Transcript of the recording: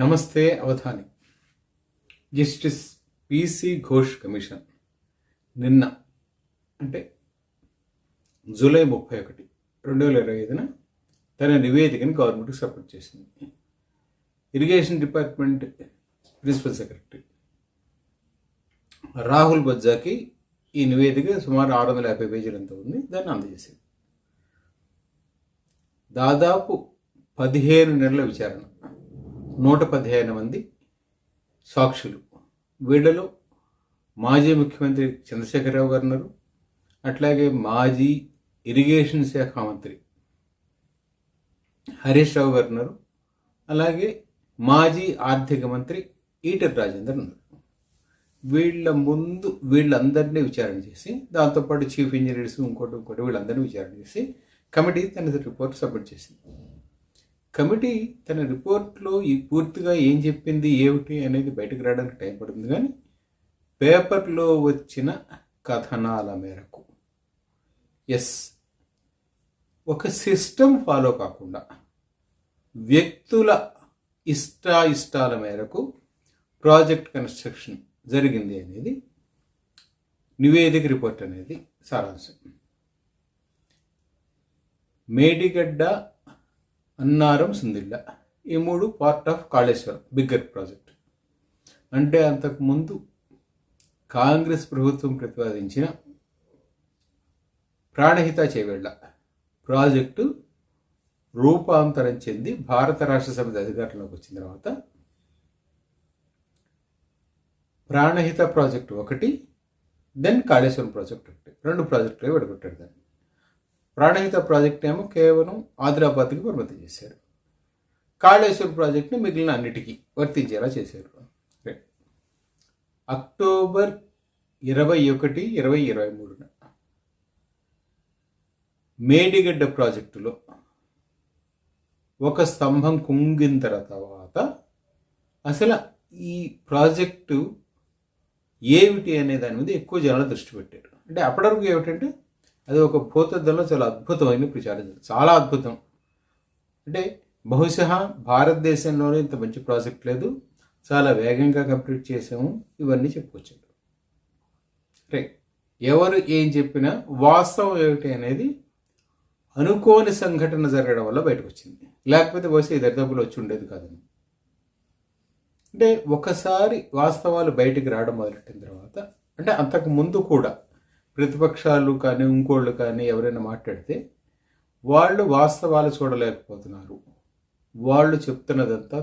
నమస్తే Avadhani. Justice PC Ghosh commission నిన్న అంటే జూలై ముప్పై ఒకటి రెండు వేల ఇరవై ఐదున తన నివేదికను గవర్నమెంట్కి సపోర్ట్ చేసింది. Irrigation department principal secretary Rahul బజ్జాకి ఈ నివేదిక సుమారు ఆరు వందల యాభై పేజీలంతా ఉంది దాన్ని అందజేసింది. దాదాపు పదిహేను నెలల విచారణ. నూట పదిహేను మంది సాక్షులు. వీళ్ళలో మాజీ ముఖ్యమంత్రి చంద్రశేఖరరావు గారు ఉన్నారు. అట్లాగే మాజీ ఇరిగేషన్ శాఖ మంత్రి హరీష్ రావు గారు ఉన్నారు. అలాగే మాజీ ఆర్థిక మంత్రి ఈటర్ రాజేందర్ ఉన్నారు. వీళ్ళ ముందు వీళ్ళందరినీ విచారణ చేసి దాంతోపాటు చీఫ్ ఇంజనీర్స్ ఇంకోటి ఇంకోటి వీళ్ళందరినీ విచారణ చేసి కమిటీ తన రిపోర్ట్ సబ్మిట్ చేసింది. కమిటీ తన రిపోర్ట్లో ఈ పూర్తిగా ఏం చెప్పింది ఏమిటి అనేది బయటకు రావడానికి టైం పడుతుంది కానీ పేపర్లో వచ్చిన కథనాల మేరకు ఎస్ ఒక సిస్టమ్ ఫాలో కాకుండా వ్యక్తుల ఇష్ట ఇష్టాల మేరకు ప్రాజెక్ట్ కన్స్ట్రక్షన్ జరిగింది అనేది నివేదిక రిపోర్ట్ అనేది సారాంశం. మేడిగడ్డ అన్నారం సుందిల్ల ఈ మూడు part of Kaleshwaram bigger project అంటే అంతకుముందు కాంగ్రెస్ ప్రభుత్వం ప్రతిపాదించిన ప్రాణహిత చేవేళ్ళ ప్రాజెక్టు రూపాంతరం చెంది భారత రాష్ట్ర సమితి అధికారంలోకి వచ్చిన తర్వాత ప్రాణహిత ప్రాజెక్టు ఒకటి దెన్ కాళేశ్వరం ప్రాజెక్ట్ ఒకటి. రెండు ప్రాజెక్టులు విడగొట్టాడు దాన్ని. ప్రాణహిత ప్రాజెక్ట్ ఏమో కేవలం ఆదిలాబాద్కి పరిమితం చేశారు. కాళేశ్వరం ప్రాజెక్ట్ని మిగిలిన అన్నిటికీ వర్తించేలా చేశారు. అక్టోబర్ ఇరవై ఒకటి ఇరవై ఇరవై మూడున మేడిగడ్డ ప్రాజెక్టులో ఒక స్తంభం కుంగిన తర్వాత అసలు ఈ ప్రాజెక్టు ఏమిటి అనే దాని మీద ఎక్కువ జనాలు దృష్టి పెట్టారు. అంటే అప్పటివరకు ఏమిటంటే అది ఒక భూతద్దంలో చాలా అద్భుతమైన ప్రచారం చాలా అద్భుతం. అంటే బహుశా భారతదేశంలోనే ఇంత మంచి ప్రాజెక్ట్ లేదు. చాలా వేగంగా కంప్లీట్ చేసాము ఇవన్నీ చెప్పుకొచ్చారు రైట్. ఎవరు ఏం చెప్పినా వాస్తవం ఏమిటి అనేది అనుకోని సంఘటన జరగడం వల్ల బయటకు వచ్చింది లేకపోతే బహుశా ఈ దరిదాపులు వచ్చి ఉండేది కాదని. అంటే ఒకసారి వాస్తవాలు బయటికి రావడం మొదలెట్టిన తర్వాత అంటే అంతకు ముందు కూడా ప్రతిపక్షాలు కానీ ఇంకోళ్ళు కానీ ఎవరైనా మాట్లాడితే వాళ్ళు వాస్తవాలు చూడలేకపోతున్నారు. వాళ్ళు చెప్తున్నదంతా